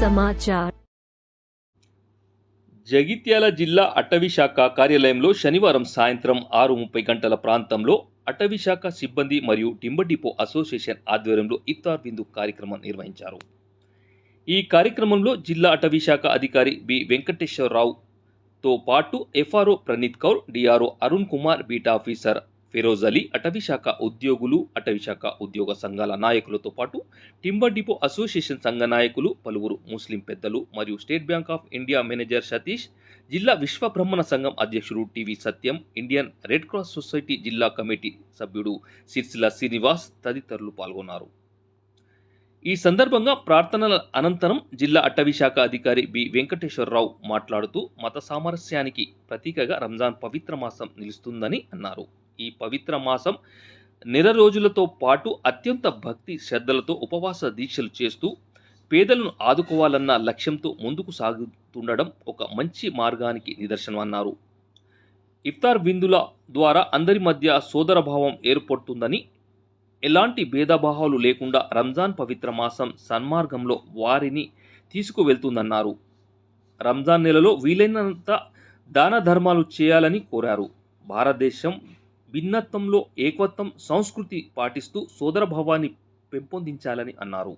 సమాచార్. జగిత్యాల జిల్లా అటవీ శాఖ కార్యాలయంలో శనివారం సాయంత్రం ఆరు ముప్పై గంటల ప్రాంతంలో అటవీ శాఖ సిబ్బంది మరియు టింబర్ డిపో అసోసియేషన్ ఆధ్వర్యంలో ఇఫ్తార్ బిందు కార్యక్రమం నిర్వహించారు. ఈ కార్యక్రమంలో జిల్లా అటవీ శాఖ అధికారి బి వెంకటేశ్వరరావుతో పాటు FRO Praneet Kaur DRO Arun Kumar beat officer Firoz Ali అటవీ శాఖ ఉద్యోగులు అటవీశాఖ ఉద్యోగ సంఘాల నాయకులతో పాటు టింబర్ డిపో అసోసియేషన్ సంఘ నాయకులు పలువురు ముస్లిం పెద్దలు మరియు State Bank of India manager Satish జిల్లా విశ్వ బ్రహ్మణ సంఘం అధ్యక్షుడు TV Satyam Indian Red Cross Society జిల్లా కమిటీ సభ్యుడు సిర్సిల శ్రీనివాస్ తదితరులు పాల్గొన్నారు. ఈ సందర్భంగా ప్రార్థనల అనంతరం జిల్లా అటవీశాఖ అధికారి బి వెంకటేశ్వరరావు మాట్లాడుతూ మత సామరస్యానికి ప్రతీకగా రంజాన్ పవిత్ర మాసం నిలుస్తుందని అన్నారు. ఈ పవిత్ర మాసం నెల రోజులతో పాటు అత్యంత భక్తి శ్రద్ధలతో ఉపవాస దీక్షలు చేస్తూ పేదలను ఆదుకోవాలన్న లక్ష్యంతో ముందుకు సాగుతుండడం ఒక మంచి మార్గానికి నిదర్శనం అన్నారు. ఇఫ్తార్ విందుల ద్వారా అందరి మధ్య సోదరభావం ఏర్పడుతుందని ఎలాంటి భేదభావాలు లేకుండా రంజాన్ పవిత్ర మాసం సన్మార్గంలో వారిని తీసుకువెళ్తుందన్నారు. రంజాన్ నెలలో వీలైనంత దాన ధర్మాలు చేయాలని కోరారు. భారతదేశం భిన్నత్వంలో ఏకత్వం సంస్కృతి పాటిస్తూ సోదరభావాన్ని పెంపొందించాలని అన్నారు.